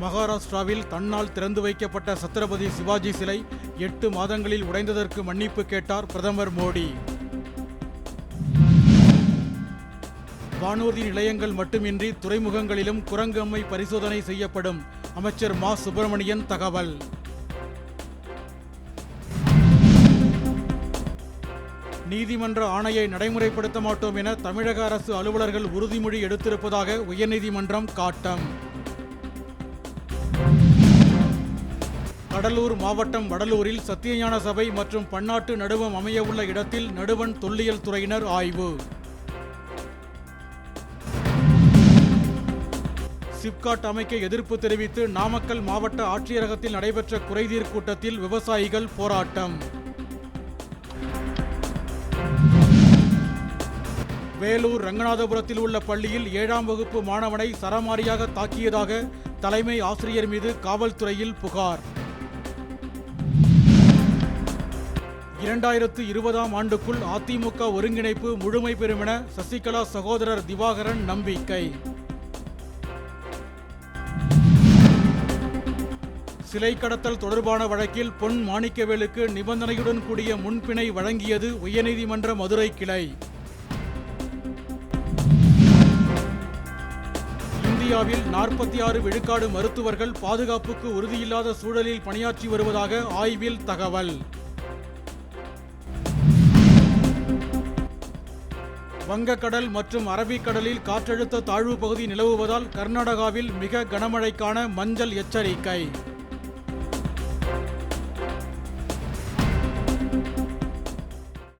மகாராஷ்டிராவில் தன்னால் திறந்து வைக்கப்பட்ட சத்ரபதி சிவாஜி சிலை எட்டு மாதங்களில் உடைந்ததற்கு மன்னிப்பு கேட்டார் பிரதமர் மோடி. வானூர்தி நிலையங்கள் மட்டுமின்றி துறைமுகங்களிலும் குரங்கம்மை பரிசோதனை செய்யப்படும். அமைச்சர் மா. சுப்பிரமணியன் தகவல். நீதிமன்ற ஆணையை நடைமுறைப்படுத்த மாட்டோம் என தமிழக அரசு அலுவலர்கள் உறுதிமொழி எடுத்திருப்பதாக உயர்நீதிமன்றம் காட்டம். கடலூர் மாவட்டம் வடலூரில் சத்தியஞான சபை மற்றும் பன்னாட்டு நடுவம் அமையவுள்ள இடத்தில் நடுவண் தொல்லியல் துறையினர் ஆய்வு. சிப்காட் அமைக்க எதிர்ப்பு தெரிவித்து நாமக்கல் மாவட்ட ஆட்சியரகத்தில் நடைபெற்ற குறைதீர் கூட்டத்தில் விவசாயிகள் போராட்டம். வேலூர் ரங்கநாதபுரத்தில் உள்ள பள்ளியில் ஏழாம் வகுப்பு மாணவனை சரமாரியாக தாக்கியதாக தலைமை ஆசிரியர் மீது காவல்துறையில் புகார். இரண்டாயிரத்து இருபதாம் ஆண்டுக்குள் அதிமுக ஒருங்கிணைப்பு முழுமை பெறும் என சசிகலா சகோதரர் திவாகரன் நம்பிக்கை. சிலை கடத்தல் தொடர்பான வழக்கில் பொன் மாணிக்கவேலுக்கு நிபந்தனையுடன் கூடிய முன்பிணை வழங்கியது உயர்நீதிமன்ற மதுரை கிளை. இந்தியாவில் நாற்பத்தி ஆறு விழுக்காடு மருத்துவர்கள் பாதுகாப்புக்கு உறுதியில்லாத சூழலில் பணியாற்றி வருவதாக ஆய்வில் தகவல். வங்கக்கடல் மற்றும் அரபிக்கடலில் காற்றழுத்த தாழ்வு பகுதி நிலவுவதால் கர்நாடகாவில் மிக கனமழைக்கான மஞ்சள் எச்சரிக்கை.